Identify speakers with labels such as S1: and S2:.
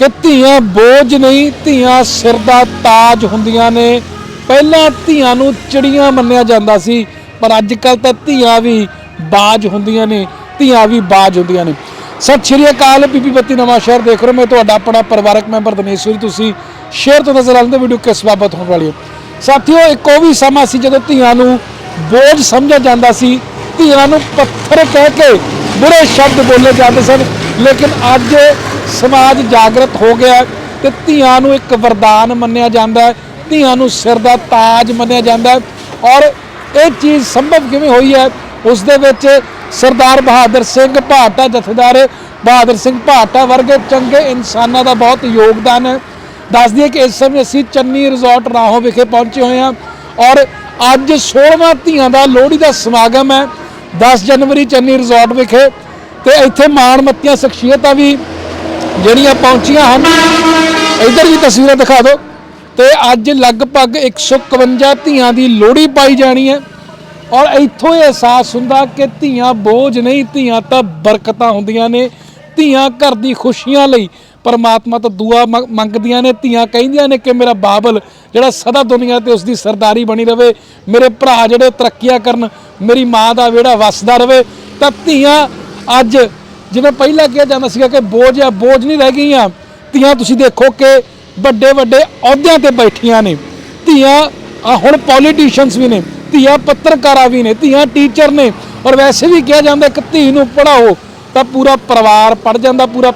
S1: ਕਿ ਧੀਆਂ ਬੋਝ ਨਹੀਂ, ਧੀਆਂ ਸਿਰ ਦਾ ਤਾਜ ਹੁੰਦੀਆਂ ਨੇ। ਪਹਿਲਾਂ ਧੀਆਂ ਨੂੰ ਚਿੜੀਆਂ ਮੰਨਿਆ ਜਾਂਦਾ ਸੀ, ਪਰ ਅੱਜ ਕੱਲ ਤਾਂ ਧੀਆਂ ਵੀ ਬਾਜ ਹੁੰਦੀਆਂ ਨੇ, ਧੀਆਂ ਵੀ ਬਾਜ ਹੁੰਦੀਆਂ ਨੇ। ਸਤਿ ਸ਼੍ਰੀ ਅਕਾਲ, ਬੀਬੀ ਬੱਤੀ ਨਵਾਂ ਸ਼ਹਿਰ ਦੇਖ ਰਹੇ ਹੋ। ਮੈਂ ਤੁਹਾਡਾ ਆਪਣਾ ਪਰਿਵਾਰਕ ਮੈਂਬਰ ਦਿਨੇਸ਼ਵਰੀ ਤੁਸੀਂ ਸ਼ੇਅਰ ਤੋਂ ਨਜ਼ਰ ਆਉਂਦੇ ਵੀਡੀਓ ਕਿਸ ਬਾਬਤ ਹੋਣ ਵਾਲੀ ਹੈ। ਸਾਥੀਓ, ਇੱਕ ਉਹ ਵੀ ਸਮਾਂ ਸੀ ਜਦੋਂ ਧੀਆਂ ਨੂੰ ਬੋਝ ਸਮਝਿਆ ਜਾਂਦਾ ਸੀ। ਧੀਆਂ ਨੂੰ ਪੱਥਰ ਕਹਿ ਕੇ ਬੁਰੇ ਸ਼ਬਦ ਬੋਲੇ ਜਾਂਦੇ ਸਨ। ਲੇਕਿਨ ਅੱਜ ਸਮਾਜ ਜਾਗਰਤ ਹੋ ਗਿਆ ਹੈ ਤੇ ਧੀਆਂ ਨੂੰ ਇੱਕ ਵਰਦਾਨ ਮੰਨਿਆ ਜਾਂਦਾ ਹੈ, ਧੀਆਂ ਨੂੰ ਸਿਰ ਦਾ ਤਾਜ ਮੰਨਿਆ ਜਾਂਦਾ ਹੈ। ਔਰ ਇਹ ਚੀਜ਼ ਸੰਭਵ ਕਿਵੇਂ ਹੋਈ ਹੈ? ਉਸ ਦੇ ਵਿੱਚ ਸਰਦਾਰ ਬਹਾਦਰ ਸਿੰਘ ਭਾਟਾ ਜਥੇਦਾਰ, ਬਹਾਦਰ ਸਿੰਘ ਭਾਟਾ ਵਰਗੇ ਚੰਗੇ ਇਨਸਾਨਾਂ ਦਾ ਬਹੁਤ ਯੋਗਦਾਨ ਹੈ। ਦੱਸ ਦਈਏ ਕਿ ਇਸ ਸਮੇਂ ਅਸੀਂ ਚੰਨੀ ਰਿਜ਼ੋਰਟ ਰਾਹੋਂ ਵਿਖੇ ਪਹੁੰਚੇ ਹੋਏ ਹਾਂ ਔਰ ਅੱਜ 16ਵਾਂ ਧੀਆਂ ਦਾ ਲੋਹੜੀ ਦਾ ਸਮਾਗਮ ਹੈ। 10 ਜਨਵਰੀ ਚੰਨੀ ਰਿਜ਼ੋਰਟ ਵਿਖੇ ਤੇ ਇੱਥੇ ਮਾਣ ਮੱਤੀਆਂ ਸ਼ਖਸੀਅਤਾਂ ਵੀ ਜਿਹੜੀਆਂ ਪਹੁੰਚੀਆਂ ਹਨ, ਇਧਰ ਵੀ ਤਸਵੀਰਾਂ ਦਿਖਾ ਦਿਓ। ਤੇ ਅੱਜ ਲਗਭਗ 151 ਧੀਆਂ ਦੀ ਲੋਹੜੀ ਪਾਈ ਜਾਣੀ ਹੈ। ਔਰ ਇੱਥੋਂ ਇਹ ਅਹਿਸਾਸ ਹੁੰਦਾ ਕਿ ਧੀਆਂ ਬੋਝ ਨਹੀਂ, ਧੀਆਂ ਤਾਂ ਬਰਕਤਾਂ ਹੁੰਦੀਆਂ ਨੇ। ਧੀਆਂ ਘਰ ਦੀ ਖੁਸ਼ੀਆਂ ਲਈ ਪਰਮਾਤਮਾ ਤੋਂ ਦੁਆ ਮੰਗ- ਮੰਗਦੀਆਂ ਨੇ। ਧੀਆਂ ਕਹਿੰਦੀਆਂ ਨੇ ਕਿ ਮੇਰਾ ਬਾਬਲ ਜਿਹੜਾ ਸਦਾ ਦੁਨੀਆ ਤੇ ਉਸ ਦੀ ਸਰਦਾਰੀ ਬਣੀ ਰਵੇ, ਮੇਰੇ ਭਰਾ ਜਿਹੜੇ ਤਰੱਕੀਆਂ ਕਰਨ, ਮੇਰੀ ਮਾਂ ਦਾ ਵਿਹੜਾ ਵਸਦਾ ਰਵੇ। ਤਾਂ ਧੀਆਂ ਅੱਜ ਜਿਵੇਂ ਪਹਿਲਾਂ ਕਿਹਾ ਜਾਂਦਾ ਸੀਗਾ ਕਿ ਬੋਝ ਆ, ਬੋਝ ਨਹੀਂ ਰਹਿ ਗਈਆਂ। ਧੀਆਂ ਤੁਸੀਂ ਦੇਖੋ ਕਿ ਵੱਡੇ ਵੱਡੇ ਅਹੁਦਿਆਂ ਤੇ ਬੈਠੀਆਂ ਨੇ। ਧੀਆਂ, ਆ ਹੁਣ ਪੋਲੀਟੀਸ਼ੀਅਨਸ ਵੀ ਨੇ, ਧੀਆਂ ਪੱਤਰਕਾਰਾਂ ਵੀ ਨੇ, ਧੀਆਂ ਟੀਚਰ ਨੇ। ਔਰ ਵੈਸੇ ਵੀ ਕਿਹਾ ਜਾਂਦਾ ਕਿ ਧੀ ਨੂੰ ਪੜਾਓ ਤਾਂ ਪੂਰਾ ਪਰਿਵਾਰ ਪੜ ਜਾਂਦਾ, ਪੂਰਾ